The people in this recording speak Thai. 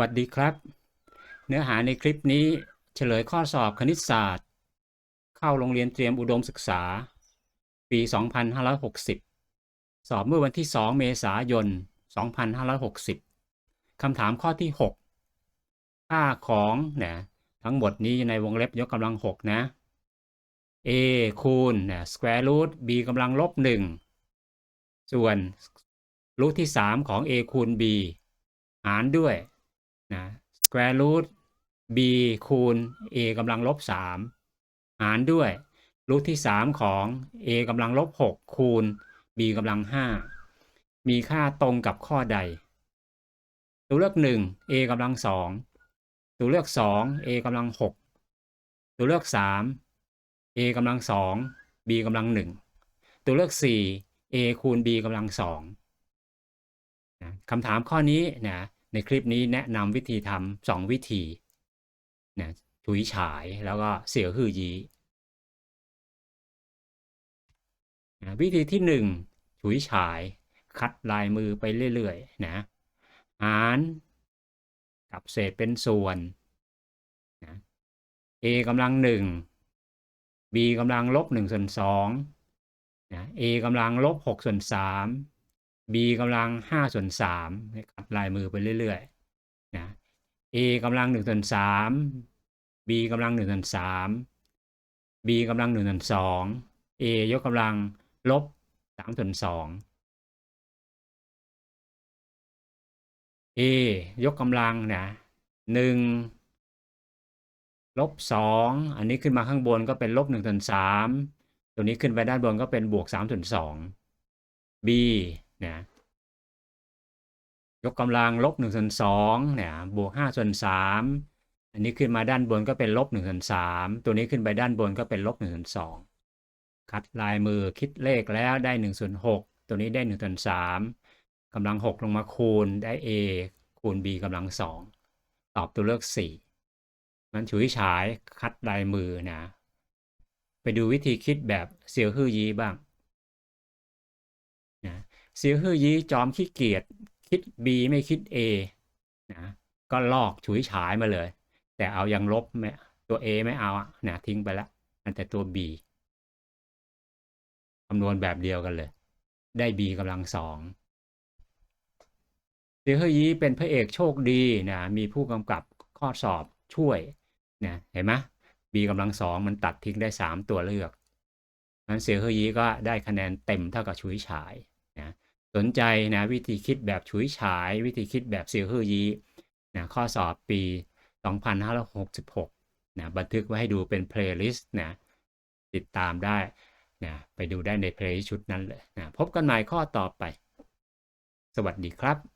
วัสดีครับ เนื้อหาในคลิปนี้เฉลยข้อสอบคณิตศาสตร์ เข้าโรงเรียนเตรียมอุดมศึกษา ปี 2560 สอบเมื่อวันที่ 2 เมษายน 2560 คำถามข้อที่ 6 ค่าของนะทั้งหมดนี้ในวงเล็บยกกำลัง 6 นะ a คูณนะ square root b กำลังลบ 1 ส่วนรูทที่ 3 ของ a คูณ b หารด้วย นะ square root b คูณ a กำลังลบ3หารด้วยรูทที่ 3 ของ a กำลังลบ6คูณ b กำลัง 5 มีค่าตรงกับข้อใด ตัวเลือก 1 a กำลัง 2 ตัวเลือก 2 a กำลัง 6 ตัวเลือก 3 a กำลัง 2 b กำลัง 1 ตัวเลือก 4 a คูณ b กำลัง2นะคำถามข้อนี้นะ ในคลิปนี้แนะนำวิธีทำสองวิธีนะถุยฉายแล้วก็เสียวฮือยีนะวิธีที่หนึ่งถุยฉายคัดลายมือไปเรื่อยๆนะหารกับเศษเป็นส่วนนะ a กำลังหนึ่ง b กำลังลบหนึ่งส่วนสองนะ a กำลังลบหกส่วนสาม b กำลังห้าส่วนสามขัดลายมือไปเรื่อยๆนะ a กำลังหนึ่งส่วนสาม b กำลังหนึ่งส่วนสาม b กำลังหนึ่งส่วนสอง a ยกกำลังลบสามส่วนสอง a ยกกำลังนะหนึ่งลบสองอันนี้ขึ้นมาข้างบนก็เป็นลบหนึ่งส่วนสามตัวนี้ขึ้นไปด้านบนก็เป็นบวกสามส่วนสอง b นะยกกำลังลบหนึ่งส่วนสองเนี่ยบวกห้าส่วนสามอันนี้ขึ้นมาด้านบนก็เป็นลบหนึ่งส่วนสามตัวนี้ขึ้นไปด้านบนก็เป็นลบหนึ่งส่วนสองคัดลายมือคิดเลขแล้วได้หนึ่งส่วนหกตัวนี้ได้หนึ่งส่วนสามกำลังหกลงมาคูณได้ a คูณ b กำลังสองตอบตัวเลือกสี่มันฉุยฉายคัดลายมือนะ ไปดูวิธีคิดแบบเซียวฮื่อยีบ้าง เซียฮือยีจอมขี้เกียจคิด b ไม่คิด a นะก็ลอกฉุยฉายมาเลย แต่เอายังลบไม่ตัว a ไม่เอาอะนะทิ้งไปแล้วอันแต่ตัว b คำนวณแบบเดียวกันเลย ได้ b กำลังสองเซียฮือยีเป็นพระเอกโชคดีนะมีผู้กำกับข้อสอบช่วยนะเห็นไหม b กำลังสองมันตัดทิ้งได้ 3 ตัวเลือกนั้นเสียเฮยีก็ได้คะแนนเต็มเท่ากับชุยฉาย สนใจนะวิธีคิดแบบฉุยฉาย วิธีคิดแบบเสียวฮยีนะข้อสอบปี 2566นะบันทึกไว้ให้ดูเป็นเพลย์ลิสต์นะติดตามได้นะไปดูได้ในเพลย์ชุดนั้นเลยนะพบกันใหม่ข้อต่อไป สวัสดีครับ